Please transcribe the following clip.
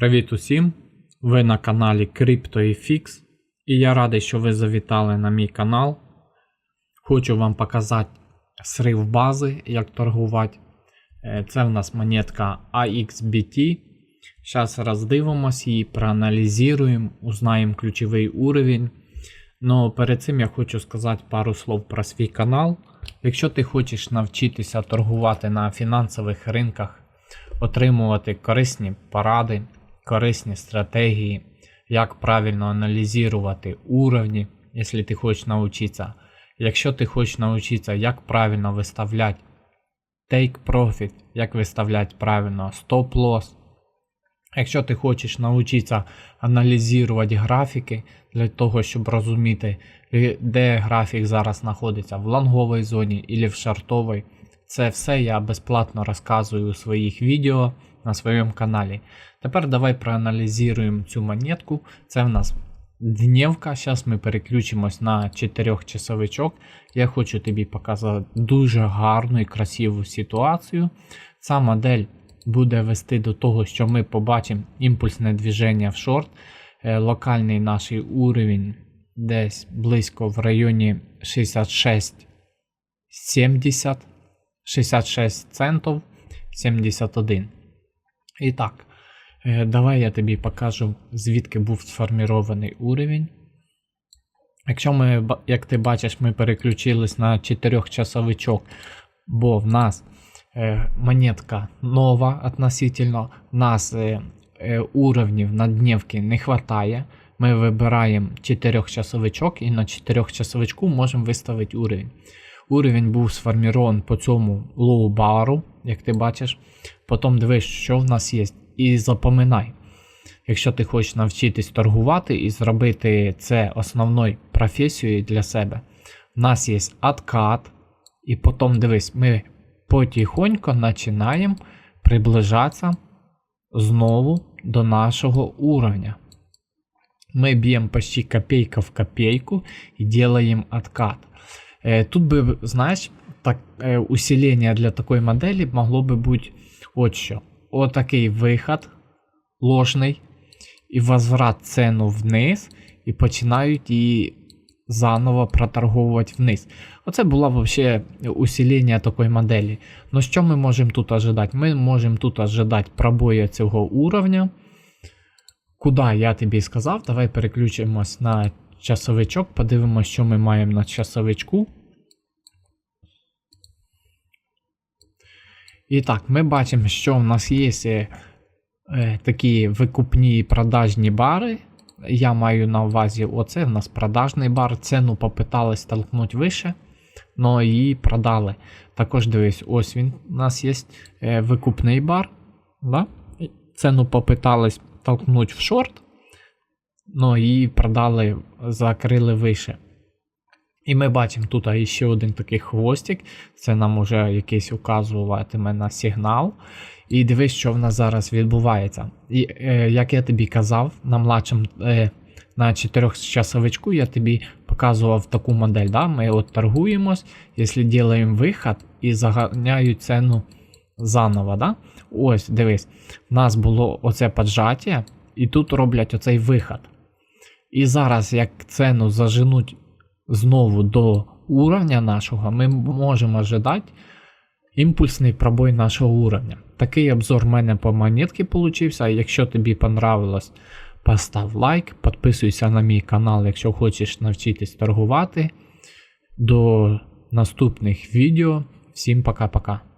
Привіт усім! Ви на каналі CryptoFX і я радий, що ви завітали на мій канал. Хочу вам показати срив бази, як торгувати. Е, Це в нас монетка AXBT. Зараз роздивимось її, проаналізуємо, узнаємо ключовий уровень. Но перед цим я хочу сказати пару слов про свій канал. Якщо ти хочеш навчитися торгувати на фінансових ринках, отримувати корисні поради, корисні стратегії, як правильно аналізувати уровні, якщо ти хочеш навчитися. Якщо ти хочеш навчитися, як правильно виставляти take profit, як виставляти правильно стоп-лосс. Якщо ти хочеш навчитися аналізувати графіки для того, щоб розуміти, де графік зараз знаходиться в лонговій зоні або в шартовій, це все я безплатно розказую у своїх відео на своєму каналі. Тепер давай проаналізуємо цю монетку. Це в нас днівка. Зараз ми переключимось на 4 часовичок. Я хочу тобі показати дуже гарну і красиву ситуацію. Ця модель буде вести до того, що ми побачимо імпульсне движення в шорт. Е, Локальний наш уровень десь близько в районі 66-70, 66 центів 71. І так, е, давай я тобі покажу, звідки був сформірований уровень. Якщо ми, як ти бачиш, ми переключились на 4 часовичок, бо в нас е, монетка нова относительно, в нас е, уровнів на днівки не вистачає. Ми вибираємо 4 часовичок і на 4 часовичку можемо виставити уровень. Уровень був сформірований по цьому лоу-бару, як ти бачиш. Потім дивись, що в нас є. І запоминай. Якщо ти хочеш навчитись торгувати і зробити це основною професією для себе, в нас є откат, і потім дивись, ми потихоньку починаємо приближатися знову до нашого уровня. Мы бьем почти копейка в копейку и делаем откат. Э, Тут бы, знаешь, так, э, усиление для такой модели могло бы быть от що. Отакий виход ложний і возврат цену вниз, і починають її заново проторговувати вниз. Оце було вообще усилення такої моделі. Ну що ми можемо тут ожидати? Ми можемо тут ожидати пробою цього уровня. Куди я тобі сказав, давай переключимось на часовичок, подивимось, що ми маємо на часовичку. І так, ми бачимо, що в нас є е, такі викупні продажні бари. Я маю на увазі, оце в нас продажний бар. Ціну попитались толкнути вище, але її продали. Також дивись, ось він у нас є е, викупний бар. Да? Ціну попитались толкнуть в шорт, но її продали, закрили вище. І ми бачимо тут ще один такий хвостик. Це нам уже якийсь указуватиме на сигнал. І дивись, що в нас зараз відбувається. І е, як я тобі казав, на младшому е, на 4 часовичку я тобі показував таку модель. Да? Ми от торгуємось, якщо робимо виход і заганяють ціну заново. Да? Ось, дивись, в нас було оце поджаття, і тут роблять оцей виход. І зараз, як ціну заженуть знову до уровня нашого, ми можемо ожидати імпульсний пробой нашого уровня. Такий обзор в мене по монетці получився. Якщо тобі понравилось, постав лайк, підписуйся на мій канал, якщо хочеш навчитись торгувати. До наступних відео. Всім пока-пока.